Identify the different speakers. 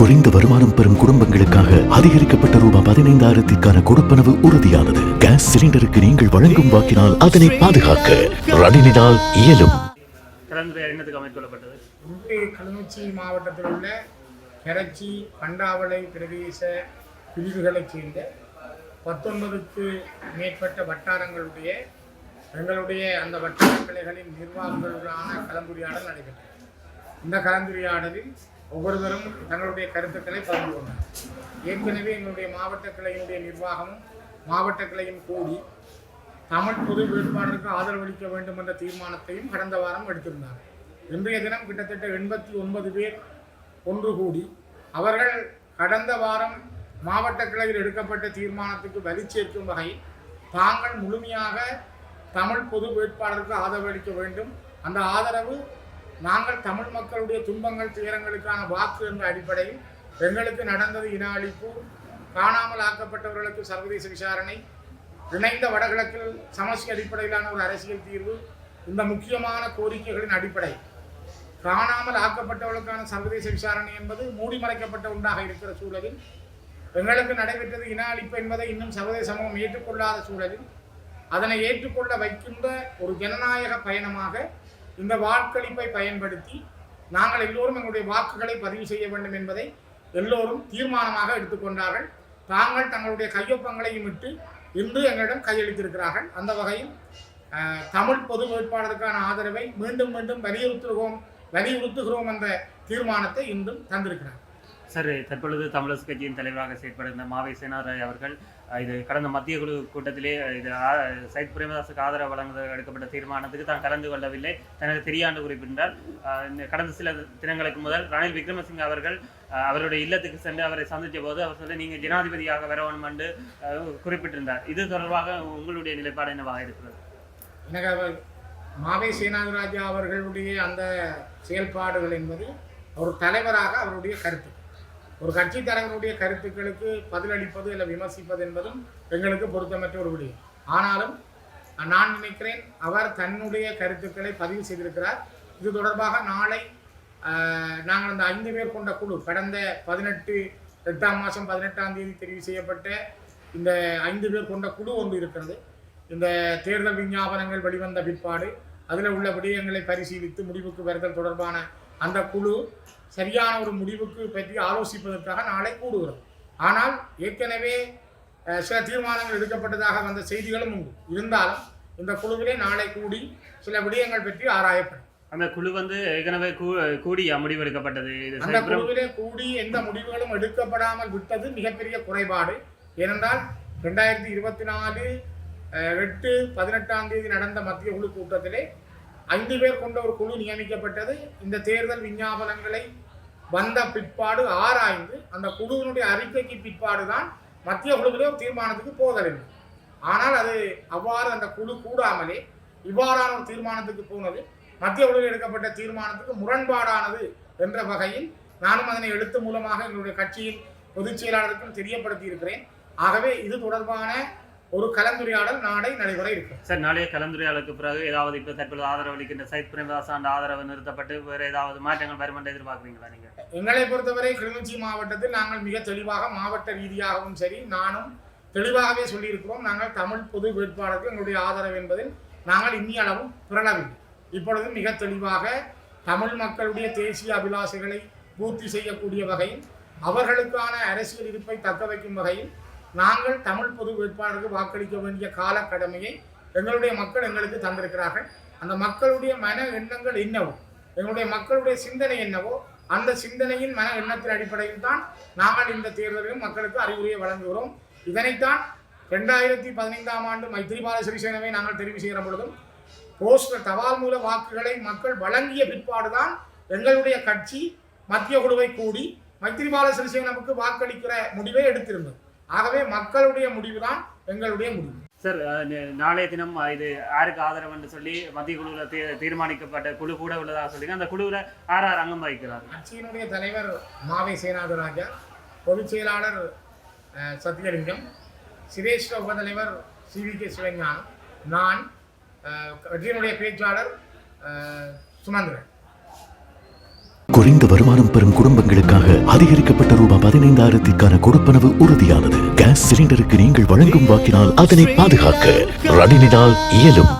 Speaker 1: குறைந்த வருமானம் பெறும் குடும்பங்களுக்காக அதிகரிக்கப்பட்ட ரூபாய் பதினைந்தாயிரத்திற்கான கொடுப்பனவு உறுதியானது. கேஸ் சிலிண்டருக்கு நீங்கள் வழங்கும் வாக்கினால் அதனை பாதுகாக்க ரணினினால் இயலும்.
Speaker 2: கிளிநொச்சி மாவட்டத்தில் உள்ள கரச்சி பண்டாவளை பிரதேச பிரிவுகளைச் சேர்ந்த பத்தொன்பதுக்கு மேற்பட்ட வட்டாரங்களுடைய எங்களுடைய அந்த வட்டார கிளைகளின் நிர்வாகங்களுடனான கலந்துரையாடல் நடைபெற்றது. இந்த கலந்துரையாடலில் ஒவ்வொருவரும் தங்களுடைய கருத்துக்களை பகிர்ந்து கொண்டார் ஏற்கனவே எங்களுடைய மாவட்ட கிளையினுடைய நிர்வாகமும் மாவட்ட கிளையும் கூடி தமிழ் பொது வேட்பாளருக்கு ஆதரவளிக்க வேண்டும் என்ற தீர்மானத்தையும் கடந்த வாரம் எடுத்திருந்தார் இன்றைய தினம் கிட்டத்தட்ட எண்பத்தி ஒன்பது பேர் ஒன்று கூடி அவர்கள் கடந்த வாரம் மாவட்ட கிளையில் எடுக்கப்பட்ட தீர்மானத்துக்கு வலி சேர்க்கும் வகையில் தாங்கள் முழுமையாக தமிழ் பொது வேட்பாளருக்கு ஆதரவளிக்க வேண்டும். அந்த ஆதரவு நாங்கள் தமிழ் மக்களுடைய துன்பங்கள் துயரங்களுக்கான வாக்கு என்ற அடிப்படையில் எங்களுக்கு நடந்தது இன அழிப்பு காணாமல் ஆக்கப்பட்டவர்களுக்கு சர்வதேச விசாரணை இணைந்த வடகிழக்கில் சமஸ்டி அடிப்படையிலான ஒரு அரசியல் தீர்வு இந்த முக்கியமான கோரிக்கைகளின் அடிப்படை. காணாமல் ஆக்கப்பட்டவர்களுக்கான சர்வதேச விசாரணை என்பது மூடி மறைக்கப்பட்ட ஒன்றாக இருக்கிற சூழலில் எங்களுக்கு நடைபெற்றது இன அழிப்பு என்பதை இன்னும் சர்வதேச சமூகம் ஏற்றுக்கொள்ளாத சூழலில் அதனை ஏற்றுக்கொள்ள வைக்கின்ற ஒரு ஜனநாயக பயணமாக இந்த வாக்களிப்பை பயன்படுத்தி நாங்கள் எல்லோரும் எங்களுடைய வாக்குகளை பதிவு செய்ய வேண்டும் என்பதை எல்லோரும் தீர்மானமாக எடுத்துக்கொண்டார்கள். தாங்கள் தங்களுடைய கையொப்பங்களையும் விட்டு இன்று எங்களிடம் கையளித்திருக்கிறார்கள். அந்த வகையில் தமிழ் பொது வேட்பாளருக்கான ஆதரவை மீண்டும் மீண்டும் வலியுறுத்துகிறோம் வலியுறுத்துகிறோம் என்ற தீர்மானத்தை இன்றும் தந்திருக்கிறார்
Speaker 3: சார் தற்பொழுது தமிழரசு கட்சியின் தலைவராக செயற்படுகின்ற மாவை சேனாராய் அவர்கள் இது கடந்த மத்திய குழு கூட்டத்திலே இது சைத் பிரேமதாசுக்கு ஆதரவு வழங்க எடுக்கப்பட்ட தீர்மானத்துக்கு தான் கலந்து கொள்ளவில்லை. தனக்கு தெரியாண்டு குறிப்பிட்டார். இந்த கடந்த சில தினங்களுக்கு முதல் ரணில் விக்ரமசிங்க அவர்கள் அவருடைய இல்லத்துக்கு சென்று அவரை சந்தித்த போது அவர் சொல்லி நீங்கள் ஜனாதிபதியாக வர வேண்டும் என்று குறிப்பிட்டிருந்தார். இது தொடர்பாக உங்களுடைய நிலைப்பாடு என்னவாக இருக்கிறது?
Speaker 2: எனக்கு அவர் மாவை சேனாதிராஜா அவர்களுடைய அந்த செயல்பாடுகள் என்பது ஒரு தலைவராக அவருடைய கருத்து. ஒரு கட்சி கருத்துக்களுக்கு பதிலளிப்பது இல்லை விமர்சிப்பது என்பதும் எங்களுக்கு பொருத்தமற்ற ஒரு விடயம். ஆனாலும் நான் நினைக்கிறேன் அவர் தன்னுடைய கருத்துக்களை பதிவு செய்திருக்கிறார். இது தொடர்பாக நாளை நாங்கள் அந்த ஐந்து பேர் கொண்ட குழு கடந்த பதினெட்டு எட்டாம் மாதம் பதினெட்டாம் தேதி தெரிவு செய்யப்பட்ட இந்த ஐந்து பேர் கொண்ட குழு ஒன்று இருக்கிறது. இந்த தேர்தல் விஞ்ஞாபனங்கள் வெளிவந்த பிற்பாடு அதில் உள்ள விடயங்களை பரிசீலித்து முடிவுக்கு வருதல் தொடர்பான அந்த குழு சரியான ஒரு முடிவுக்கு பற்றி ஆலோசிப்பதற்காக நாளை கூடுகிறது. ஆனால் ஏற்கனவே சில தீர்மானங்கள் எடுக்கப்பட்டதாக வந்த செய்திகளும் உண்டு. இருந்தாலும் இந்த குழுவிலே நாளை கூடி சில விடயங்கள் பற்றி ஆராயப்படும்.
Speaker 3: அந்த குழு வந்து ஏற்கனவே கூ- கூடியா முடிவெடுக்கப்பட்டது. இது
Speaker 2: அந்த குழுவிலே கூடி எந்த முடிவுகளும் எடுக்கப்படாமல் விட்டது மிகப்பெரிய குறைபாடு. ஏனென்றால் ரெண்டாயிரத்தி இருபத்தி நாலு எட்டு பதினெட்டாம் தேதி நடந்த மத்திய குழு கூட்டத்திலே ஐந்து பேர் கொண்ட ஒரு குழு நியமிக்கப்பட்டது. இந்த தேர்தல் விஞ்ஞாபனங்களை வந்த பிற்பாடு ஆராய்ந்து அந்த குழுவினுடைய அறிக்கைக்கு பிற்பாடு தான் மத்திய குழுவிலே ஒரு தீர்மானத்துக்கு போதல் ஆனால் அது அவ்வாறு அந்த குழு கூடாமலே இவ்வாறான ஒரு தீர்மானத்துக்கு போனது. மத்திய குழுவில் எடுக்கப்பட்ட தீர்மானத்துக்கு முரண்பாடானது என்ற வகையில் நானும் அதனை எழுத்து மூலமாக எங்களுடைய கட்சியின் பொதுச் செயலாளருக்கும் தெரியப்படுத்தி இருக்கிறேன் ஆகவே இது தொடர்பான ஒரு கலந்துரையாடல் நாளை நடைபெற இருக்கிறது
Speaker 3: சார் நாளைய கலந்துரையாடலுக்கு பிறகு ஏதாவது இப்போ தற்போது ஆதரவு அளிக்கின்ற சைத் பிரேமதாஸ் ஆண்ட ஆதரவு நிறுத்தப்பட்டு வேறு ஏதாவது மாற்றங்கள் வரும் என்று எதிர்பார்க்குறீங்களா நீங்க?
Speaker 2: எங்களை பொறுத்தவரை கிளிநொச்சி மாவட்டத்தில் நாங்கள் மிக தெளிவாக மாவட்ட ரீதியாகவும் சரி நானும் தெளிவாகவே சொல்லியிருக்கிறோம். நாங்கள் தமிழ் பொது வேட்பாளருக்கு எங்களுடைய ஆதரவு என்பதில் நாங்கள் இன்னி அளவும் பிறளவில்லை இப்பொழுது மிக தெளிவாக தமிழ் மக்களுடைய தேசிய அபிலாஷைகளை பூர்த்தி செய்யக்கூடிய வகையில் அவர்களுக்கான அரசியல் இருப்பை தக்க வைக்கும் வகையில் நாங்கள் தமிழ் பொது வேட்பாளருக்கு வாக்களிக்க வேண்டிய கால கடமையை எங்களுடைய மக்கள் எங்களுக்கு தந்திருக்கிறார்கள். அந்த மக்களுடைய மன எண்ணங்கள் என்னவோ எங்களுடைய மக்களுடைய சிந்தனை என்னவோ அந்த சிந்தனையின் மன எண்ணத்தின் அடிப்படையில் தான் நாங்கள் இந்த தேர்தலிலும் மக்களுக்கு அறிவுரையை வழங்குகிறோம். இதனைத்தான் ரெண்டாயிரத்தி பதினைந்தாம் ஆண்டு மைத்திரிபால சிறிசேனவை நாங்கள் தெரிவு செய்கிற பொழுதும் போஸ்டர் தபால் மூல வாக்குகளை மக்கள் வழங்கிய பிற்பாடுதான் எங்களுடைய கட்சி மத்திய குழுவை கூடி மைத்திரிபால சிறிசேனவுக்கு வாக்களிக்கிற முடிவை எடுத்திருந்தது. ஆகவே மக்களுடைய முடிவுதான் எங்களுடைய முடிவு.
Speaker 3: சார் நாளைய தினம் இது யாருக்கு ஆதரவு என்று சொல்லி மத்திய குழுவில் தீ தீர்மானிக்கப்பட்ட குழு கூட உள்ளதாக சொல்லி அந்த குழுவில் யார் யார் அங்கம் வகிக்கிறார்
Speaker 2: கட்சியினுடைய தலைவர் மாவை சேனாதராஜா பொதுச் செயலாளர் அஹ், சத்தியலிங்கம் சிரேஷ்ட உபதலைவர் சி வி கே சிவஞானம் நான் கட்சியினுடைய பேச்சாளர் சுமந்திரன்.
Speaker 1: வருமானம் பெறும் குடும்பங்களுக்காக அதிகரிக்கப்பட்ட ரூபாய் பதினைந்தாயிரத்திற்கான கொடுப்பனவு உறுதியானது. கேஸ் சிலிண்டருக்கு நீங்கள் வழங்கும் வாக்கினால் அதனை பாதுகாக்க ரணினினால் இயலும்.